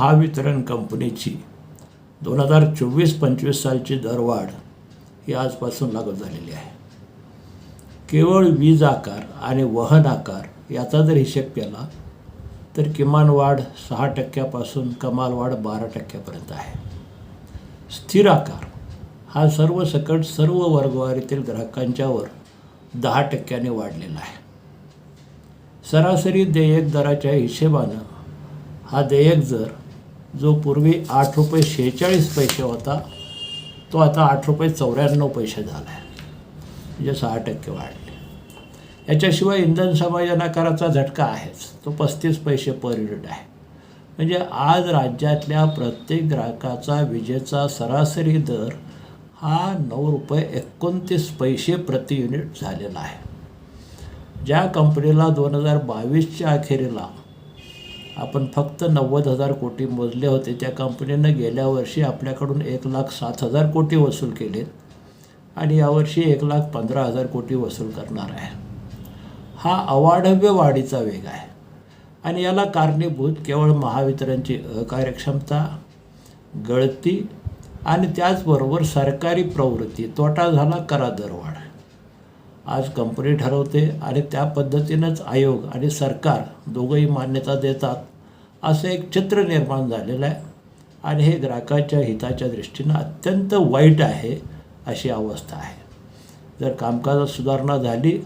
महावितरण कंपनीची दोन हजार चोवीस पंचवीस सालची दरवाढ ही आजपासून लागू झालेली आहे. केवळ वीज आकार आणि वहन आकार याचा जर हिशेब केला तर किमान वाढ सहा टक्क्यापासून कमाल वाढ बारा टक्क्यापर्यंत आहे. स्थिर आकार हा सर्व सकट सर्व वर्गवारीतील ग्राहकांच्यावर दहा टक्क्याने वाढलेला आहे. सरासरी देयक दराच्या हिशेबानं हा देयक जर जो पूर्वी आठ रुपये शेहेचाळीस पैसे होता तो आता आठ रुपये चौऱ्याण्णव पैसे झाला आहे म्हणजे सहा टक्के वाढले. याच्याशिवाय इंधन समायोजन आकाराचा झटका आहेच. तो पस्तीस पैसे पर युनिट आहे. म्हणजे आज राज्यातल्या प्रत्येक ग्राहकाचा विजेचा सरासरी दर हा नऊ रुपये एकोणतीस पैसे प्रति युनिट झालेला आहे. ज्या कंपनीला दोन हजार बावीसच्या अखेरीला आपण फक्त नव्वद हजार कोटी मोजले होते. त्या कंपनीनं गेल्या वर्षी आपल्याकडून एक लाख सात हजार कोटी वसूल केले आणि यावर्षी एक लाख पंधरा हजार कोटी वसूल करणार आहे. हा अवाढव्य वाढीचा वेग आहे. आणि याला कारणीभूत केवळ महावितरणची अकार्यक्षमता गळती आणि त्याचबरोबर सरकारी प्रवृत्ती तोटा झाला करा दरवाढ आज कंपनी ठरवते आणि त्या पद्धतीनंच आयोग आणि सरकार दोघंही मान्यता देतात. असं एक चित्र निर्माण झालेलं आहे. आणि हे ग्राहकाच्या हिताच्या दृष्टीनं अत्यंत वाईट आहे अशी अवस्था आहे. जर कामकाजात सुधारणा झाली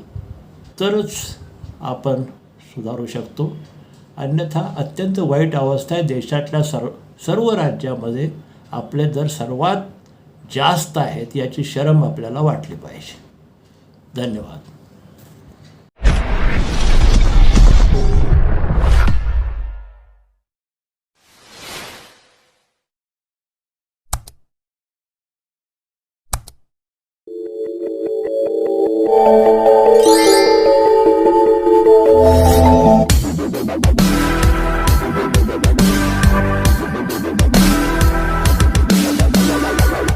तरच आपण सुधारू शकतो. अन्यथा अत्यंत वाईट अवस्था आहे. देशातल्या सर्व सर्व राज्यामध्ये आपले दर सर्वात जास्त आहेत याची शरम आपल्याला वाटली पाहिजे. धन्यवाद.